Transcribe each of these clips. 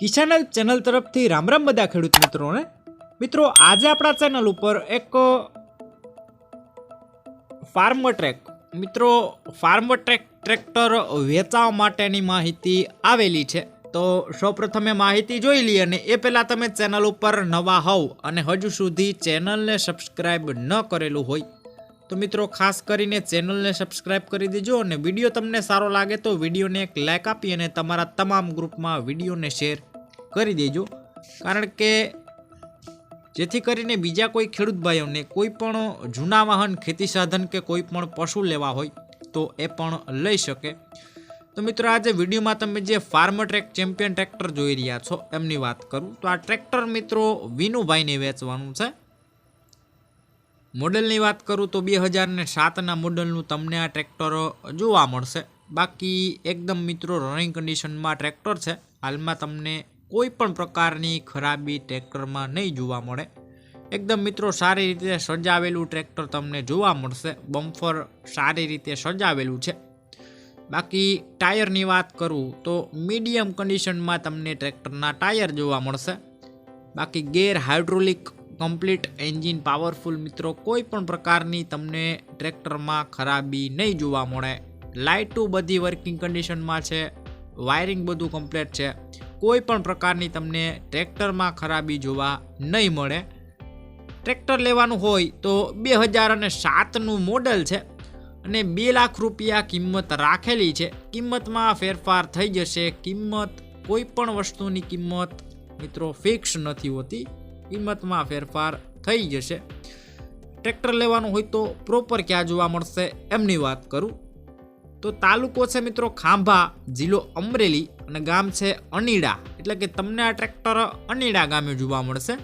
કિસાન channel તરફથી રામ રામ બધા ખેડૂત મિત્રોને. મિત્રો, આજે આપણા ચેનલ ઉપર એક ફાર્મ ટ્રેક મિત્રો ફાર્મ ટ્રેક ટ્રેક્ટર વેચાવા માટેની માહિતી આવેલી છે. તો સૌપ્રથમે માહિતી જોઈ લઈએ અને એ પહેલાં તમે ચેનલ ઉપર નવા હોવ અને હજુ સુધી ચેનલને સબસ્ક્રાઈબ ન કરેલું હોય, તો મિત્રો ખાસ કરીને ચેનલને સબસ્ક્રાઇબ કરી દેજો અને વીડિયો તમને સારો લાગે તો વિડીયોને એક લાઇક આપી અને તમારા તમામ ગ્રુપમાં વિડીયોને શેર કરી દેજો. કારણ કે જેથી કરીને બીજા કોઈ ખેડૂત ભાઈઓને કોઈ પણ જૂના વાહન, ખેતી સાધન કે કોઈ પણ પશુ લેવા હોય, તો એ પણ લઈ શકે. તો મિત્રો, આજે વિડીયોમાં તમે જે ફાર્મ ટ્રેક ચેમ્પિયન ટ્રેક્ટર જોઈ રહ્યા છો, એમની વાત કરું. તો આ ટ્રેક્ટર મિત્રો વિનુભાઈને વેચવાનું છે. મોડલની વાત કરું તો બે હજારને સાતના મોડલનું તમને આ ટ્રેક્ટર જોવા મળશે. બાકી એકદમ મિત્રો રનિંગ કન્ડિશનમાં ટ્રેક્ટર છે. હાલમાં તમને કોઈ પણ પ્રકારની ખરાબી ટ્રેક્ટરમાં નહીં જોવા મળે. એકદમ મિત્રો, સારી રીતે સજાવેલું ટ્રેક્ટર તમને જોવા મળશે. બમ્ફર સારી રીતે સજાવેલું છે. બાકી ટાયરની વાત કરું તો મીડિયમ કન્ડિશનમાં તમને ટ્રેક્ટરના ટાયર જોવા મળશે. બાકી gear hydraulic complete engine powerful મિત્રો કોઈ પણ પ્રકારની તમને ટ્રેક્ટરમાં ખરાબી નહીં જોવા મળે. લાઇટો બધી વર્કિંગ કન્ડિશનમાં છે. વાયરિંગ બધું કમ્પ્લીટ છે. કોઈ પણ પ્રકારની તમને ટ્રેક્ટરમાં ખરાબી જોવા નહીં મળે. ટ્રેક્ટર લેવાનું હોય તો બે હજાર અને સાતનું મોડલ છે અને બે લાખ રૂપિયા કિંમત રાખેલી છે. કિંમતમાં ફેરફાર થઈ જશે. કિંમત કોઈ પણ વસ્તુની કિંમત મિત્રો ફિક્સ નથી હોતી. કિંમતમાં ફેરફાર થઈ જશે. ટ્રેક્ટર લેવાનું હોય તો પ્રોપર ક્યાં જોવા મળશે? એમની વાત કરું. તો તાલુકો છે મિત્રો ખાંભા, જિલ્લો અમરેલી અને ગામ છે અનીડા. એટલે કે તમને આ ટ્રેક્ટર અનીડા ગામે જોવા મળશે.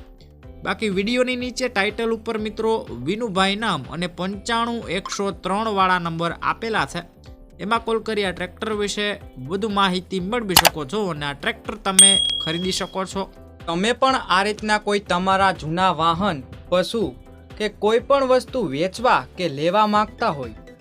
બાકી વિડીયોની નીચે ટાઇટલ ઉપર મિત્રો વિનુભાઈ નામ અને પંચાણું એકસો ત્રણવાળા નંબર આપેલા છે. એમાં કોલ કરી આ ટ્રેક્ટર વિશે વધુ માહિતી મેળવી શકો છો અને આ ટ્રેક્ટર તમે ખરીદી શકો છો. તમે પણ આ રીતના કોઈ તમારા જૂના વાહન, પશુ કે કોઈ પણ વસ્તુ વેચવા કે લેવા માંગતા હોય